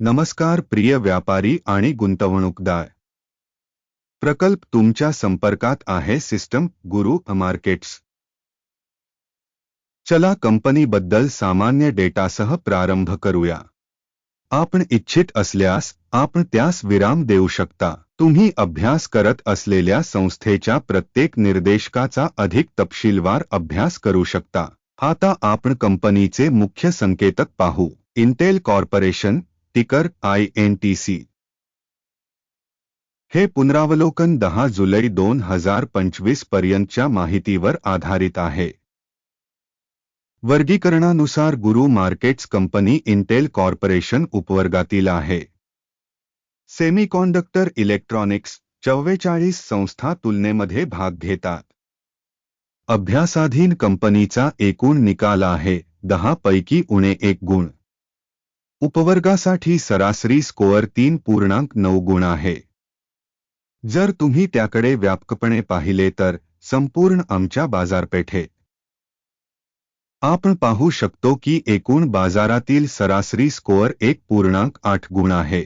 नमस्कार प्रिय व्यापारी आणि गुंतवणूकदार. प्रकल्प तुमच्या संपर्कात आहे सिस्टम गुरु मार्केट्स. चला कंपनीबद्दल सामान्य डेटासह प्रारंभ करूया. आपण इच्छित असल्यास आपण त्यास विराम देऊ शकता. तुम्ही अभ्यास करत असलेल्या संस्थेच्या प्रत्येक निर्देशकाचा अधिक तपशीलवार अभ्यास करू शकता. आता आपण कंपनीचे मुख्य संकेतक पाहू. Intel corporation ticker I N T C हे पुनरावलोकन दहा जुलै दोन हजार पंचवीस पर्यंतच्या माहितीवर आधारित आहे. वर्गीकरणानुसार guru markets company Intel corporation उपवर्गातील आहे. सेमीकॉन्डक्टर इलेक्ट्रॉनिक्स चव्वेचाळीस संस्था तुलनेमध्ये भाग घेतात. अभ्यासाधीन कंपनीचा एकूण निकाल आहे दहा पैकी उणे एक गुण. उपवर्गासाठी सरासरी स्कोअर तीन पूर्णांक नऊ गुण आहे. जर तुम्ही त्याकडे व्यापकपणे पाहिले तर संपूर्ण आमच्या बाजारपेठेत आपण पाहू शकतो की एकूण बाजारातील सरासरी स्कोअर एक पूर्णांक आठ गुण आहे.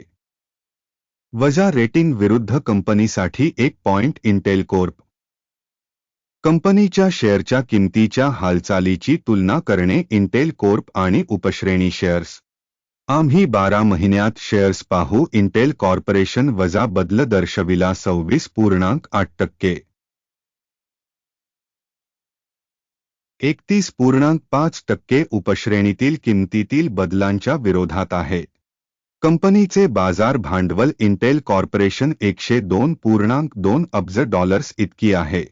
वजा रेटिंग विरुद्ध कंपनीसाठी एक पॉइंट इंटेल कोर्प. कंपनीच्या शेअरच्या किंमतीच्या हालचालीची तुलना करणे इंटेल कोर्प आणि उपश्रेणी शेअर्स. आम्ही बारा महिन्यात शेअर्स पाहू इंटेल कॉर्पोरेशन वजा बदल दर्शविला सव्वीस पूर्णांक आठ टक्के. एकतीस पूर्णांक पाच टक्के उपश्रेणीतील किंमतीतील बदलांच्या विरोधात आहे. कंपनीचे बाजार भांडवल इंटेल कॉर्पोरेशन एकशे दोन पूर्णांक दोन अब्ज डॉलर्स इतकी आहे.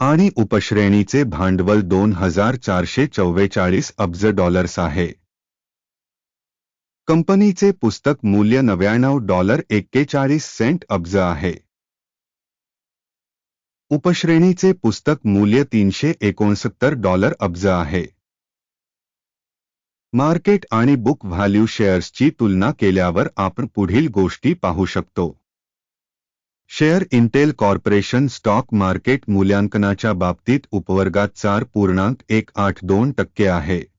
आणि उपश्रेणीचे भांडवल दोन हजार चारशे चव्वेचाळीस अब्ज डॉलर्स आहे. कंपनीचे पुस्तक मूल्य नव्याण्णव डॉलर एक्केचाळीस सेंट अब्ज आहे. उपश्रेणीचे पुस्तक मूल्य तीनशे एकोणसत्तर डॉलर अब्ज आहे. मार्केट आणि बुक व्हॅल्यू शेअर्सची तुलना केल्यावर आपण पुढील गोष्टी पाहू शकतो. Share Intel corporation stock market मूल्यांकनाच्या बाबतीत उपवर्गात चार पूर्णांक एक आठ दोन टक्के आहे.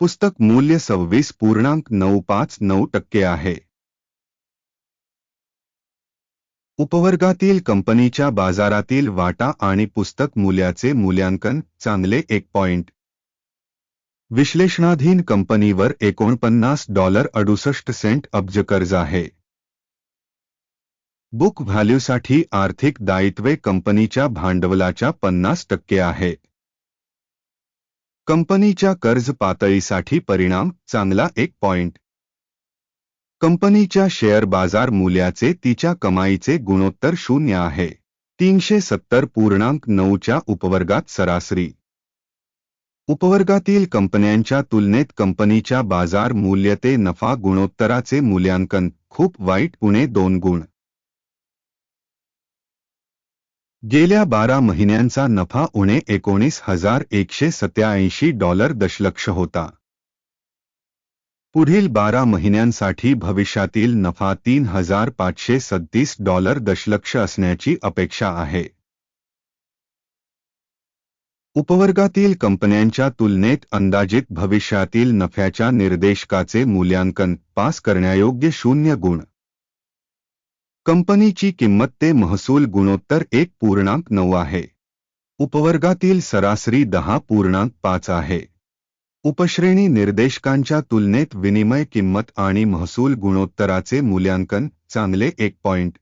पुस्तक मूल्य सव्वीस पूर्णांक नऊ पाच नऊ टक्के आहे. उपवर्गातील कंपनीच्या बाजारातील वाटा आणि पुस्तक मूल्याचे मूल्यांकन चांगले एक पॉइंट. विश्लेषणाधीन कंपनीवर एकोणपन्नास डॉलर अडुसष्ट सेंट अब्ज कर्ज आहे. बुक व्हॅल्यूसाठी आर्थिक दायित्वे कंपनीच्या भांडवलाच्या पन्नास टक्के आहे. कंपनीच्या कर्ज पातळीसाठी परिणाम चांगला एक पॉइंट. कंपनीच्या शेअर बाजार मूल्याचे तिच्या कमाईचे गुणोत्तर शून्य आहे. तीनशे सत्तर पूर्णांक नऊच्या उपवर्गात सरासरी. उपवर्गातील कंपन्यांच्या तुलनेत कंपनीच्या बाजार मूल्य ते नफा गुणोत्तराचे मूल्यांकन खूप वाईट उणे दोन गुण. गेल्या बारा महिन्यांचा नफा उणे एकोणीस हजार एकशे सत्याऐंशी डॉलर दशलक्ष होता. पुढील बारा महिन्यांसाठी भविष्यातील नफा तीन हजार पाचशे सत्तीस डॉलर दशलक्ष असण्याची अपेक्षा आहे. उपवर्गातील कंपन्यांच्या तुलनेत अंदाजित भविष्यातील नफ्याच्या निर्देशकाचे मूल्यांकन पास करण्यायोग्य शून्य गुण कंपनीची किंमत ते महसूल गुणोत्तर एक पूर्णांक नऊ आहे. उपवर्गातील सरासरी दहा पूर्णांक पाच आहे. उपश्रेणी निर्देशकांच्या तुलनेत विनिमय किंमत आणि महसूल गुणोत्तराचे मूल्यांकन चांगले एक पॉइंट.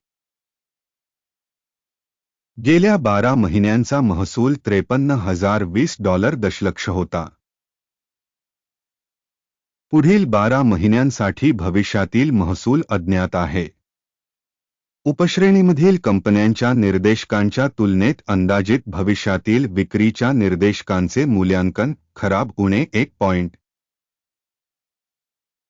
गेल्या बारा महिन्यांचा महसूल त्रेपन्न हजार वीस डॉलर दशलक्ष होता. पुढील बारा महिन्यांसाठी भविष्यातील महसूल अज्ञात आहे. उपश्रेणीमधील कंपन्यांच्या निर्देशकांच्या तुलनेत अंदाजित भविष्यातील विक्रीच्या निर्देशकांचे मूल्यांकन खराब उणे एक पॉइंट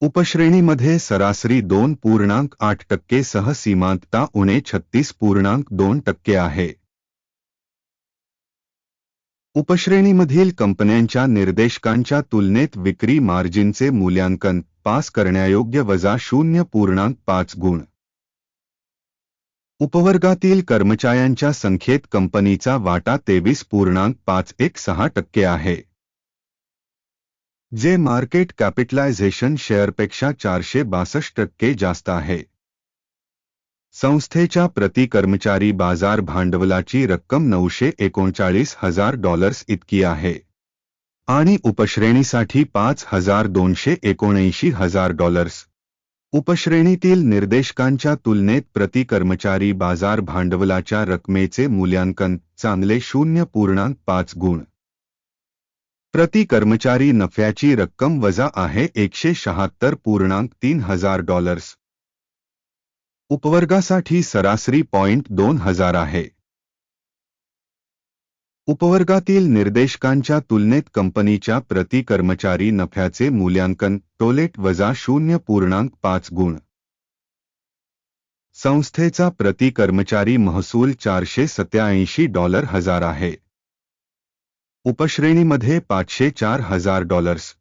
उपश्रेणीमध्ये सरासरी दोन पूर्णांक आठ टक्के सह सीमांतता उणे छत्तीस पूर्णांक दोन टक्के आहे. उपश्रेणीमधील कंपन्यांच्या निर्देशकांच्या तुलनेत विक्री मार्जिनचे मूल्यांकन पास करण्यायोग्य वजा शून्य पूर्णांक पाच गुण. उपवर्गातील कर्मचाऱ्यांच्या संख्येत कंपनीचा वाटा तेवीस पूर्णांक पाच एक सहा टक्के आहे. जे मार्केट कॅपिटलायझेशन शेअरपेक्षा चारशे बासष्ट टक्के जास्त आहे. संस्थेच्या प्रति कर्मचारी बाजार भांडवलाची रक्कम नऊशे एकोणचाळीस हजार डॉलर्स इतकी आहे. आणि उपश्रेणीसाठी पाच हजार दोनशे एकोणऐंशी हजार डॉलर्स. उपश्रेणीतील निर्देशकांच्या तुलनेत प्रति कर्मचारी बाजार भांडवलाच्या रकमेचे मूल्यांकन चांगले शून्य पूर्णांक पाच गुण. प्रति कर्मचारी नफ्याची रक्कम वजा आहे एकशे शहात्तर पूर्णांक तीन हजार डॉलर्स. उपवर्गासाठी सरासरी पॉइंट दोन हजार आहे. उपवर्गातील निर्देशकांच्या तुलनेत कंपनीच्या प्रति कर्मचारी नफ्याचे मूल्यांकन टोलेट वजा शून्य पूर्णांक पाच गुण. संस्थेचा प्रति कर्मचारी महसूल चारशे सत्याऐंशी डॉलर हजार आहे. उपश्रेणीमध्ये पाचशे चार हजार डॉलर्स.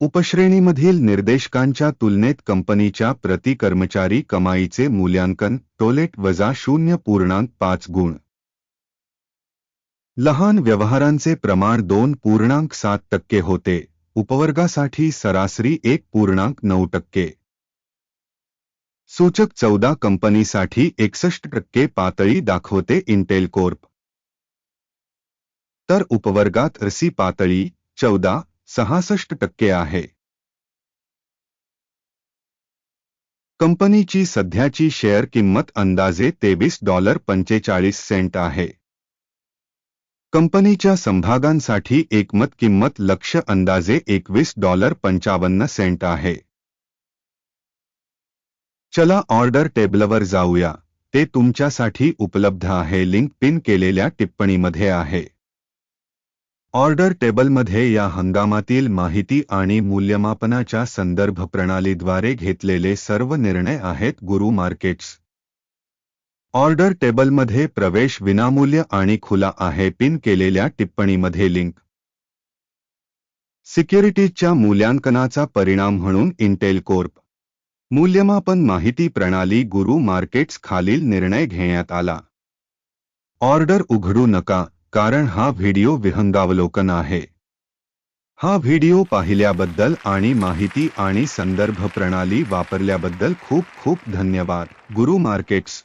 उपश्रेणीमधील निर्देशकांच्या तुलनेत कंपनीच्या प्रति कर्मचारी कमाईचे मूल्यांकन टोलेट वजा शून्य पूर्णांक पाच गुण. लहान व्यवहारांचे प्रमाण दोन पूर्णांक सात टक्के होते. उपवर्गासाठी सरासरी एक पूर्णांक नऊ टक्के. सूचक चौदा कंपनीसाठी एकसष्ट टक्के पातळी दाखवते इंटेल कोर्प. तर उपवर्गात रसी पातळी चौदा सहासष्ट टक्के आहे. कंपनीची सध्याची शेअर किंमत अंदाजे तेवीस डॉलर पंचेचाळीस सेंट आहे. कंपनीच्या समभागांसाठी एकमत किंमत लक्ष अंदाजे एकवीस डॉलर पंचावन्न सेंट आहे. चला ऑर्डर टेबलवर जाऊया. ते तुमच्यासाठी उपलब्ध आहे. लिंक पिन केलेल्या टिप्पणीमध्ये आहे. ऑर्डर टेबलमध्ये या हंगामातील माहिती आणि मूल्यमापनाच्या संदर्भ प्रणालीद्वारे घेतलेले सर्व निर्णय आहेत गुरु मार्केट्स. ऑर्डर टेबलमध्ये प्रवेश विनामूल्य आणि खुला आहे. पिन केलेल्या टिप्पणीमध्ये लिंक. सिक्युरिटीजच्या मूल्यांकनाचा परिणाम म्हणून इंटेल कोर्प. मूल्यमापन माहिती प्रणाली गुरु मार्केट्स खालील निर्णय घेण्यात आला. ऑर्डर उघडू नका कारण हा व्हिडिओ विहंगावलोकन आहे. हा व्हिडिओ पाहिल्याबद्दल आणि माहिती आणि संदर्भ प्रणाली वापरल्याबद्दल खूप खूप धन्यवाद. गुरु मार्केट्स